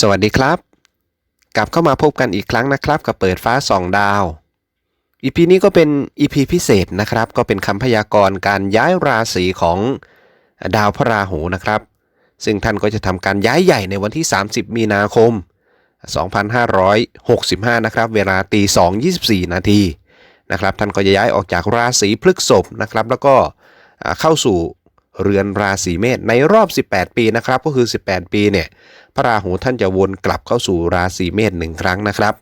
สวัสดีครับ กลับเข้ามาพบกันอีกครั้งนะครับ กับเปิดฟ้าสองดาว อีพีนี้ก็เป็นอีพีพิเศษนะครับ ก็เป็นคำพยากรณ์การย้ายราศีของดาวพระราหูนะครับ ซึ่งท่านก็จะทำการย้ายใหญ่ในวันที่ 30 มีนาคม 2565 นะครับ เวลาตี2 24 นาทีนะครับ ท่านก็จะย้ายออกจากราศีพฤกษภนะครับ แล้วก็เข้าสู่ เรือนราศีเมษในรอบ 18 ปีนะครับ ก็คือ 18 ปีเนี่ยพระราหูท่านจะวนกลับเข้าสู่ราศีเมษหนึ่งครั้งนะครับ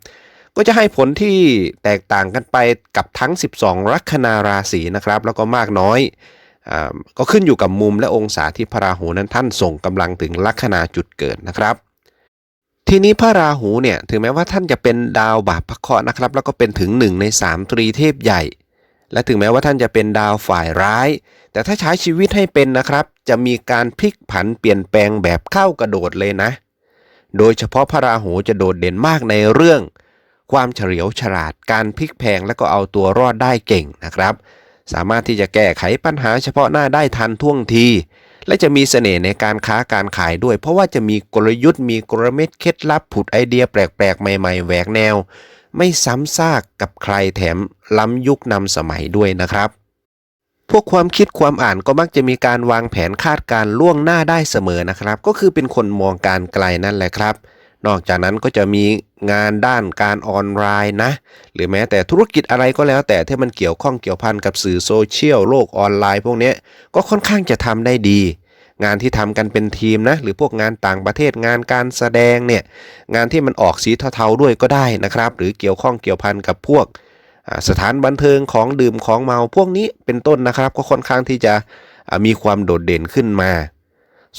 ก็จะให้ผลที่แตกต่างกันไปกับทั้ง 12 ลัคนาราศีนะครับ แล้วก็มากน้อยอาก็ขึ้นอยู่กับมุมและองศาที่พระราหูนั้นท่านส่งกำลังถึงลัคนาจุดเกิดนะครับทีนี้พระราหูเนี่ยถึงแม้ว่าท่านจะเป็นดาวบาปพระเคราะห์นะครับ แล้วก็เป็นถึงหนึ่งในสามตรีเทพใหญ่ และถึงแม้ว่าท่านจะเป็นดาวฝ่ายร้าย แต่ถ้าใช้ชีวิตให้เป็นนะครับ จะมีการพลิกผันเปลี่ยนแปลงแบบเข้ากระโดดเลยนะ โดยเฉพาะพระราหูจะโดดเด่นมากในเรื่อง ความเฉลียวฉลาดการพลิกแพงและก็เอาตัวรอดได้เก่งนะครับ สามารถที่จะแก้ไขปัญหาเฉพาะหน้าได้ทันท่วงที และจะมีเสน่ห์ในการค้าการขายด้วย เพราะว่าจะมีกลยุทธ์มีกลเม็ดเคล็ดลับผุดไอเดียแปลกๆ ใหม่ ๆแหวกแนว ไม่ซ้ำซากกับใครแถมล้ำยุคนำสมัยด้วยนะครับ พวกความคิดความอ่านก็มักจะมีการวางแผนคาดการ์ล่วงหน้าได้เสมอนะครับ ก็คือเป็นคนมองการไกลนั่นแหละครับ นอกจากนั้นก็จะมีงานด้านการออนไลน์นะ หรือแม้แต่ธุรกิจอะไรก็แล้ว แต่ที่มันเกี่ยวข้องเกี่ยวพันกับสื่อโซเชียลโลกออนไลน์ พวกนี้ก็ค่อนข้างจะทำได้ดี งานที่ทำกันเป็นทีมนะหรือพวกงานต่างประเทศงานการแสดงเนี่ยงานที่มันออกสีเทาๆด้วยก็ได้นะครับ หรือเกี่ยวข้องเกี่ยวพันกับพวกสถานบันเทิงของดื่มของเมาพวกนี้เป็นต้นนะครับ ก็ค่อนข้างที่จะมีความโดดเด่นขึ้นมา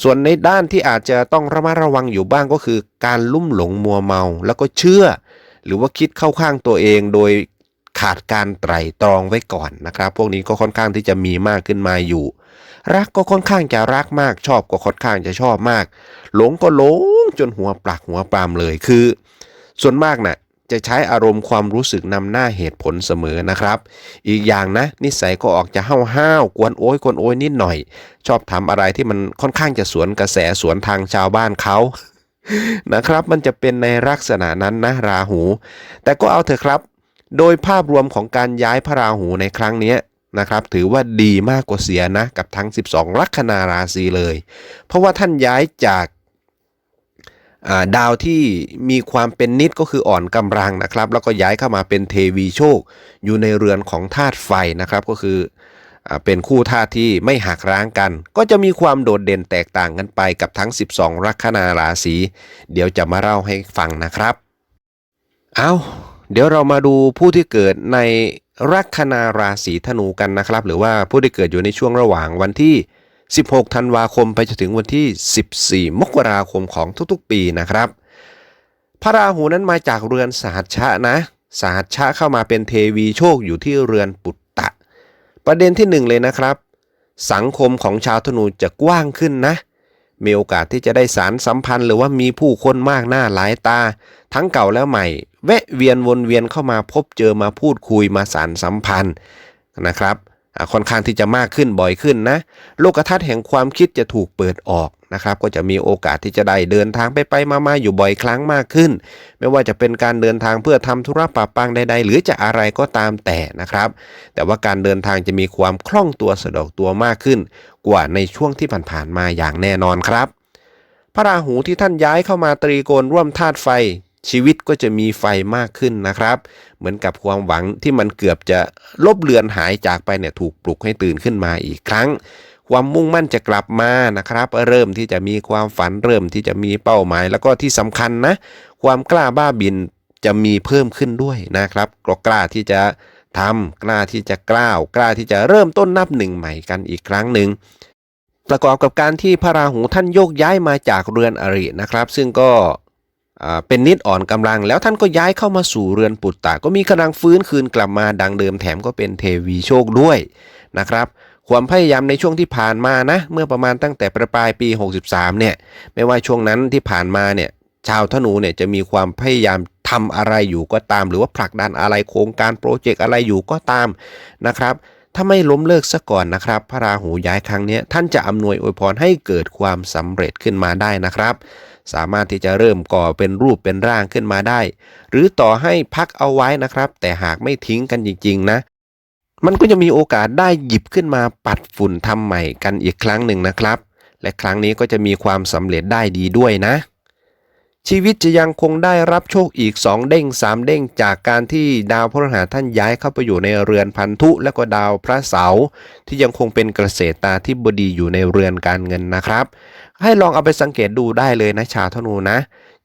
ส่วนในด้านที่อาจจะต้องระมัดระวังอยู่บ้างก็คือ การลุ่มหลงมัวเมา แล้วก็เชื่อ หรือว่าคิดเข้าข้างตัวเอง โดย ขาดการไตร่ตรองไว้ก่อนนะครับ พวกนี้ก็ค่อนข้างที่จะมีมากขึ้นมาอยู่ รักก็ค่อนข้างจะรักมาก ชอบก็ค่อนข้างจะชอบมาก หลงก็หลงจนหัวปลักหัวปรามเลยคือ ส่วนมากน่ะจะใช้อารมณ์ความรู้สึกนำหน้าเหตุผลเสมอนะครับ อีกอย่างนะ นิสัยก็ออกจะห้าวห้าวกวนโอ้ยกวนโอ้ยนิดหน่อย ชอบทำอะไรที่มันค่อนข้างจะสวนกระแสสวนทางชาวบ้านเขานะครับ มันจะเป็นในลักษณะนั้นนะราหู แต่ก็เอาเถอะครับ โดยภาพรวมของการย้ายพระราหูในครั้งนี้นะครับ ถือว่าดีมากกว่าเสียนะ กับทั้ง 12 ลัคนาราศีเลย เพราะว่าท่านย้ายจากาดาวที่มีความเป็นนิดก็คืออ่อนกำลังนะครับ แล้วก็ย้ายเข้ามาเป็นเทวีโชค อยู่ในเรือนของธาตุไฟนะครับก็คือเป็นคู่ธาตุที่ไม่หักร้างกัน ก็จะมีความโดดเด่นแตกต่างกันไปกับทั้ง 12 ลัคนาราศีเดี๋ยวจะมาเล่าให้ฟังนะครับ เอา เดี๋ยวเรามาดูผู้ที่เกิดในลัคนาราศีธนูกันนะครับ หรือว่าผู้ที่เกิดอยู่ในช่วงระหว่างวันที่ 16 ธันวาคมไปจนถึงวันที่ 14 มกราคมของทุกๆ ปีนะครับ พระราหูนั้นมาจากเรือนสหัชะนะสหัชะเข้ามาเป็นเทวีโชคอยู่ที่เรือนปุตตะ ประเด็นที่หนึ่งเลยนะครับ สังคมของชาวธนูจะกว้างขึ้นนะมีโอกาสที่จะได้สารสัมพันธ์ หรือว่ามีผู้คนมากหน้าหลายตา ทั้งเก่าและใหม่ แวะเวียนวนเวียนเข้ามาพบเจอมาพูดคุยมาสารสัมพันธ์นะครับค่อนข้างที่จะมากขึ้นบ่อยขึ้นนะ โลกทัศน์แห่งความคิดจะถูกเปิดออกนะครับ ก็จะมีโอกาสที่จะได้เดินทางไปไปมามาอยู่บ่อยครั้งมากขึ้น ไม่ว่าจะเป็นการเดินทางเพื่อทำธุระปะปังใดๆ หรือจะอะไรก็ตามแต่นะครับ แต่ว่าการเดินทางจะมีความคล่องตัวสะดวกตัวมากขึ้น กว่าในช่วงที่ผ่านๆมาอย่างแน่นอนครับ พระราหูที่ท่านย้ายเข้ามาตรีโกณร่วมธาตุไฟ ชีวิตก็จะมีไฟมากขึ้นนะครับ เหมือนกับความหวังที่มันเกือบจะลบเลือนหายจากไปเนี่ยถูกปลุกให้ตื่นขึ้นมาอีกครั้ง ความมุ่งมั่นจะกลับมานะครับ เริ่มที่จะมีความฝันเริ่มที่จะมีเป้าหมาย แล้วก็ที่สำคัญนะ ความกล้าบ้าบินจะมีเพิ่มขึ้นด้วยนะครับก็กล้าที่จะทำกล้าที่จะกล้าวกล้าที่จะเริ่มต้นนับหนึ่งใหม่กันอีกครั้งหนึ่งประกอบกับการที่พระราหูท่านโยกย้ายมาจากเรือนอรินะครับ ซึ่งก็ เป็นนิดอ่อนกำลัง แล้วท่านก็ย้ายเข้ามาสู่เรือนปุตตะก็มีกำลังฟื้นคืนกลับมาดังเดิมแถมก็เป็นเทวีโชคด้วยนะครับความพยายามในช่วงที่ผ่านมานะเมื่อประมาณตั้งแต่ประปลายปี 63เนี่ยไม่ว่าช่วงนั้นที่ผ่านมาเนี่ยชาวธนูเนี่ยจะมีความพยายามทำอะไรอยู่ก็ตาม หรือว่าผลักดันอะไรโครงการโปรเจกต์อะไรอยู่ก็ตามนะครับถ้าไม่ล้มเลิกซะก่อนนะครับ พระราหูย้ายครั้งนี้ท่านจะอำนวยอวยพรให้เกิดความสำเร็จขึ้นมาได้นะครับ สามารถที่จะเริ่มก่อเป็นรูปเป็นร่างขึ้นมาได้ หรือต่อให้พักเอาไว้นะครับ แต่หากไม่ทิ้งกันจริงๆนะ มันก็จะมีโอกาสได้หยิบขึ้นมาปัดฝุ่นทำใหม่กันอีกครั้งหนึ่งนะครับ และครั้งนี้ก็จะมีความสำเร็จได้ดีด้วยนะ ชีวิตจะยังคงได้รับโชคอีก 2 เด้ง 3 เด้งจากการที่ดาวพฤหัสท่านย้ายเข้าไปอยู่ในเรือนพันธุ และก็ดาวพระเสาร์ที่ยังคงเป็นเกษตราธิบดีอยู่ในเรือนการเงินนะครับ ให้ลองเอาไปสังเกตดูได้เลยนะชาวธนูนะ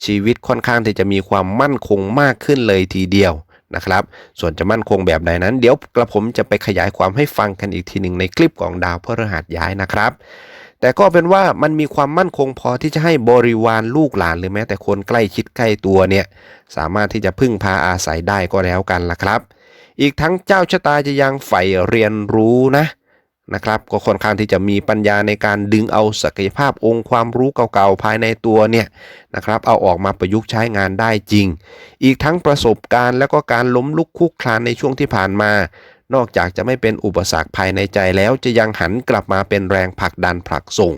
ชีวิตค่อนข้างที่จะมีความมั่นคงมากขึ้นเลยทีเดียวนะครับ ส่วนจะมั่นคงแบบใดนั้น เดี๋ยวกระผมจะไปขยายความให้ฟังกันอีกทีหนึ่งในคลิปของดาวพฤหัสย้ายนะครับ แต่ก็เป็นว่ามันมีความมั่นคงพอที่จะให้บริวารลูกหลานหรือแม้แต่คนใกล้ชิดใกล้ตัวเนี่ยสามารถที่จะพึ่งพาอาศัยได้ก็แล้วกันล่ะครับ อีกทั้งเจ้าชะตาจะยังใฝ่เรียนรู้นะนะครับก็ค่อนข้างที่จะมีปัญญาในการดึงเอาศักยภาพองค์ความรู้เก่าๆภายในตัวเนี่ยนะครับเอาออกมาประยุกต์ใช้งานได้จริง อีกทั้งประสบการณ์และก็การล้มลุกคุกคลานในช่วงที่ผ่านมา นอกจากจะไม่เป็นอุปสรรคภายในใจแล้วจะยังหันกลับมาเป็นแรงผลักดันผลักส่ง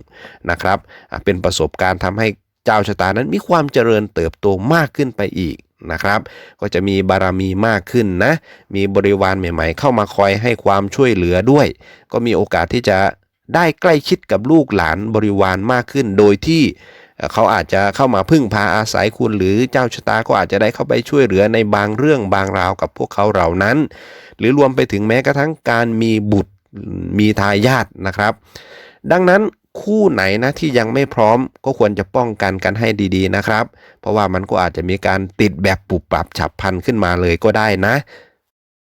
นะครับ เป็นประสบการณ์ทำให้เจ้าชะตานั้นมีความเจริญเติบโตมากขึ้นไปอีกนะครับ ก็จะมีบารมีมากขึ้นนะ มีบริวารใหม่ ๆ เข้ามาคอยให้ความช่วยเหลือด้วย ก็มีโอกาสที่จะได้ใกล้ชิดกับลูกหลานบริวารมากขึ้น โดยที่ เขาอาจจะเข้ามาพึ่งพาอาศัยคุณ หรือเจ้าชะตาก็อาจจะได้เข้าไปช่วยเหลือในบางเรื่องบางราวกับพวกเขาเหล่านั้น หรือรวมไปถึงแม้กระทั่งการมีบุตรมีทายาทนะครับ ดังนั้นคู่ไหนนะที่ยังไม่พร้อมก็ควรจะป้องกันกันให้ดีๆนะครับ เพราะว่ามันก็อาจจะมีการติดแบบปุบปรับฉับพลันขึ้นมาเลยก็ได้นะ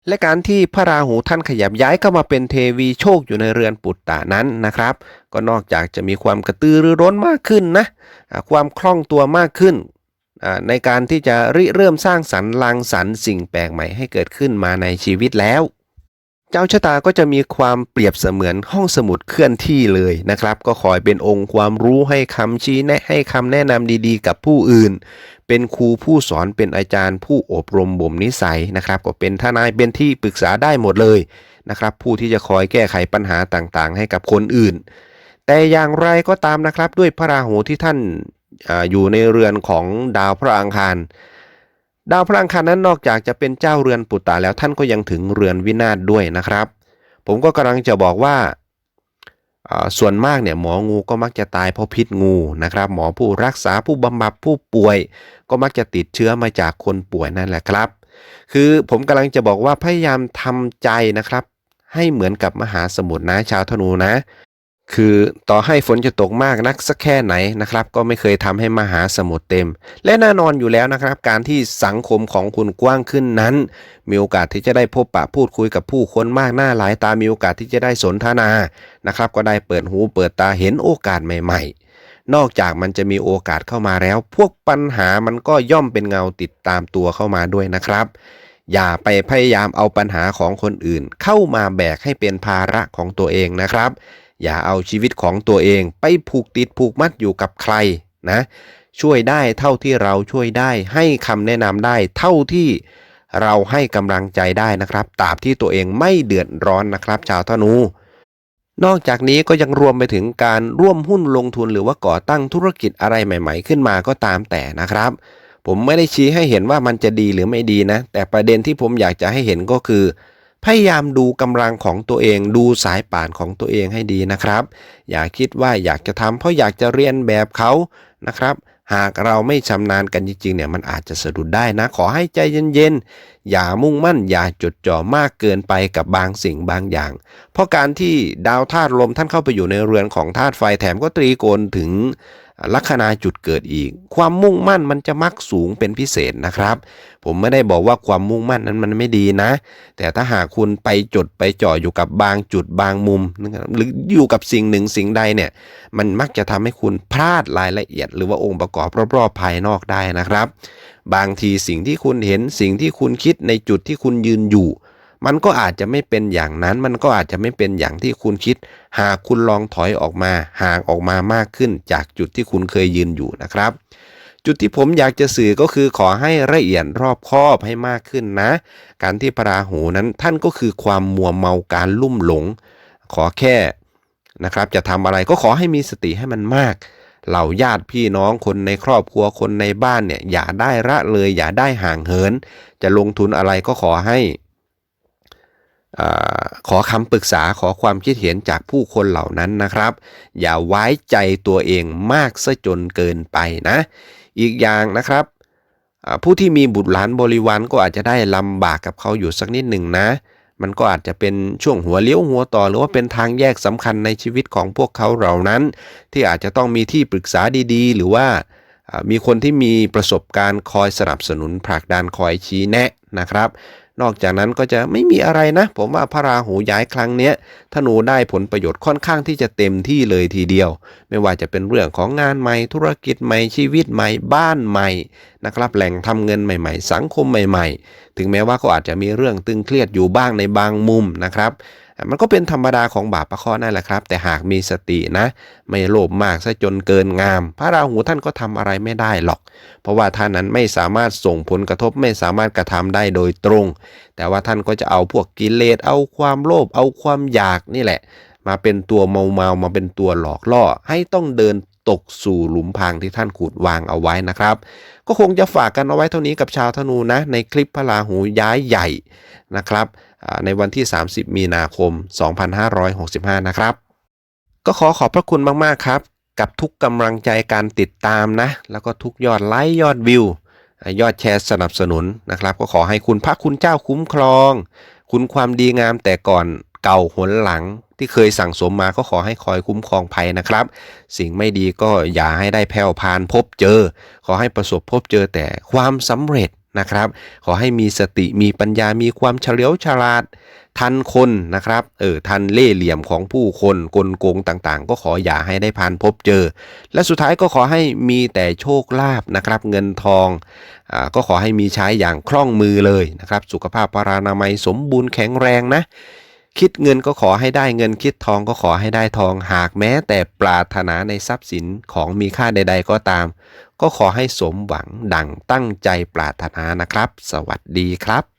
และการที่พระราหูท่านขยับย้ายเข้ามาเป็นเทวีโชคอยู่ในเรือนปุตตานั้นนะครับ ก็นอกจากจะมีความกระตือรือร้นมากขึ้นนะความคล่องตัวมากขึ้น ในการที่จะริเริ่มสร้างสรรค์ลังสรรค์สิ่งแปลกใหม่ให้เกิดขึ้นมาในชีวิตแล้ว เจ้าชะตาก็จะมีความเปรียบเสมือนห้องสมุดเคลื่อนที่เลยนะครับ ก็คอยเป็นองค์ความรู้ให้คำชี้แนะให้คำแนะนำดีๆ กับผู้อื่น เป็นครูผู้สอนเป็นอาจารย์ ผู้อบรมบ่มนิสัยนะครับก็เป็นทนายเป็นที่ปรึกษาได้หมดเลยนะครับ ผู้ที่จะคอยแก้ไขปัญหาต่างๆ ให้กับคนอื่น แต่อย่างไรก็ตามนะครับด้วยพระราหูที่ท่านออยู่ในเรือนของดาวพระอังคาร ดาวพระอังคารนั้นนอกจากจะเป็นเจ้าเรือนปุตตะแล้วท่านก็ยังถึงเรือนวินาศด้วยนะครับ ผมก็กำลังจะบอกว่าส่วนมากเนี่ยหมองูก็มักจะตายเพราะพิษงูนะครับ หมอผู้รักษาผู้บำบัดผู้ป่วย ก็มักจะติดเชื้อมาจากคนป่วยนั่นแหละครับ คือผมกำลังจะบอกว่าพยายามทำใจนะครับ ให้เหมือนกับมหาสมุทรนะชาวธนูนะ คือต่อให้ฝนจะตกมากนักสักแค่ไหนนะครับ ก็ไม่เคยทำให้มหาสมุทรเต็ม และแน่นอนอยู่แล้วนะครับ การที่สังคมของคุณกว้างขึ้นนั้น มีโอกาสที่จะได้พบปะพูดคุยกับผู้คนมากหน้าหลายตามีโอกาสที่จะได้สนทนานะครับ ก็ได้เปิดหูเปิดตาเห็นโอกาสใหม่ ๆ นอกจากมันจะมีโอกาสเข้ามาแล้ว พวกปัญหามันก็ย่อมเป็นเงาติดตามตัวเข้ามาด้วยนะครับอย่าไปพยายามเอาปัญหาของคนอื่น เข้ามาแบกให้เป็นภาระของตัวเองนะครับ อย่าเอาชีวิตของตัวเองไปผูกติดผูกมัดอยู่กับใครนะ ช่วยได้เท่าที่เราช่วยได้ให้คำแนะนำได้เท่าที่เราให้กำลังใจได้นะครับตราบที่ตัวเองไม่เดือดร้อนนะครับ ชาวธนู นอกจากนี้ก็ยังรวมไปถึงการร่วมหุ้นลงทุนหรือว่าก่อตั้งธุรกิจอะไรใหม่ ๆ ขึ้นมาก็ตามแต่นะครับ ผมไม่ได้ชี้ให้เห็นว่ามันจะดีหรือไม่ดีนะ แต่ประเด็นที่ผมอยากจะให้เห็นก็คือ พยายามดูกำลังของตัวเองดูสายป่านของตัวเองให้ดีนะครับ อย่าคิดว่าอยากจะทำเพราะอยากจะเรียนแบบเขานะครับ หากเราไม่ชำนาญกันจริงๆเนี่ยมันอาจจะสะดุดได้นะ ขอให้ใจเย็นๆ อย่ามุ่งมั่น อย่าจดจ่อมากเกินไปกับบางสิ่งบางอย่าง เพราะการที่ดาวธาตุลมท่านเข้าไปอยู่ในเรือนของธาตุไฟแถมก็ตรีโกณถึง ลัคนาจุดเกิดอีก ความมุ่งมั่นมันจะมักสูงเป็นพิเศษนะครับ ผมไม่ได้บอกว่าความมุ่งมั่นนั้นมันไม่ดีนะ แต่ถ้าหากคุณไปจดไปจ่ออยู่กับบางจุดบางมุม หรืออยู่กับสิ่งหนึ่งสิ่งใดเนี่ยมันมักจะทำให้คุณพลาดรายละเอียด หรือว่าองค์ประกอบรอบๆภายนอกได้นะครับ บางทีสิ่งที่คุณเห็นสิ่งที่คุณคิดในจุดที่คุณยืนอยู่ มันก็อาจจะไม่เป็นอย่างนั้น มันก็อาจจะไม่เป็นอย่างที่คุณคิด หากคุณลองถอยออกมาห่างออกมามากขึ้นจากจุดที่คุณเคยยืนอยู่นะครับ จุดที่ผมอยากจะสื่อก็คือขอให้ละเอียดรอบคอบให้มากขึ้นนะ การที่พระราหูนั้นท่านก็คือความมัวเมาการลุ่มหลง ขอแค่นะครับ จะทำอะไรก็ขอให้มีสติให้มันมากเหล่าญาติพี่น้องคนในครอบครัวคนในบ้านเนี่ยอย่าได้ละเลย อย่าได้ห่างเหิน จะลงทุนอะไรก็ขอให้ ขอคำปรึกษาขอความคิดเห็นจากผู้คนเหล่านั้นนะครับ อย่าไว้ใจตัวเองมากซะจนเกินไปนะ อีกอย่างนะครับ ผู้ที่มีบุตรหลานบริวารก็อาจจะได้ลำบากกับเขาอยู่สักนิดหนึ่งนะ มันก็อาจจะเป็นช่วงหัวเลี้ยวหัวต่อ หรือว่าเป็นทางแยกสำคัญในชีวิตของพวกเขาเหล่านั้น ที่อาจจะต้องมีที่ปรึกษาดีๆ หรือว่ามีคนที่มีประสบการณ์คอยสนับสนุนผลักดันคอยชี้แนะนะครับ นอกจากนั้นก็จะไม่มีอะไรนะ ผมว่าพระราหูย้ายครั้งเนี้ยธนูได้ผลประโยชน์ค่อนข้างที่จะเต็มที่เลยทีเดียว ไม่ว่าจะเป็นเรื่องของงานใหม่ ธุรกิจใหม่ชีวิตใหม่บ้านใหม่นะครับแหล่งทำเงินใหม่ ๆ สังคมใหม่ ๆ ถึงแม้ว่าเขาอาจจะมีเรื่องตึงเครียดอยู่บ้างในบางมุมนะครับ มันก็เป็นธรรมดาของบาปประเคราะห์นั่นแหละครับ แต่หากมีสตินะ ไม่โลภมากซะจนเกินงาม พระราหูท่านก็ทำอะไรไม่ได้หรอก เพราะว่าท่านนั้นไม่สามารถส่งผลกระทบไม่สามารถกระทำได้โดยตรง แต่ว่าท่านก็จะเอาพวกกิเลสเอาความโลภเอาความอยากนี่แหละ มาเป็นตัวเมาเมามาเป็นตัวหลอกล่อให้ต้องเดินตกสู่หลุมพรางที่ท่านขุดวางเอาไว้นะครับ ก็คงจะฝากกันเอาไว้เท่านี้กับชาวธนูนะ ในคลิปพระราหูย้ายใหญ่นะครับ ในวันที่ 30 มีนาคม 2565 นะครับ ก็ขอขอบพระคุณมาก ๆ ครับ กับทุกกำลังใจการติดตามนะ แล้วก็ทุกยอดไลค์ยอดวิว ยอดแชร์สนับสนุนนะครับ ก็ขอให้คุณพระคุณเจ้าคุ้มครอง คุณความดีงามแต่ก่อนเก่าหนหลังที่เคยสั่งสมมาก็ขอให้คอยคุ้มครองภัยนะครับ สิ่งไม่ดีก็อย่าให้ได้แผ่วพานพบเจอ ขอให้ประสบพบเจอแต่ความสำเร็จ นะครับ ขอให้มีสติมีปัญญามีความเฉลียวฉลาด ทันคนนะครับ เออทันเล่เหลี่ยมของผู้คนกลโกงต่างๆ ก็ขออย่าให้ได้ผ่านพบเจอ และสุดท้ายก็ขอให้มีแต่โชคลาภนะครับ เงินทองอ่าก็ขอให้มีใช้อย่างคล่องมือเลยนะครับ สุขภาพปรานามัยสมบูรณ์แข็งแรงนะ คิดเงินก็ขอให้ได้เงินคิดทองก็ขอให้ได้ทองหากแม้แต่ปรารถนาในทรัพย์สินของมีค่าใด ๆ ก็ตาม ก็ขอให้สมหวังดังตั้งใจปรารถนานะครับ สวัสดีครับ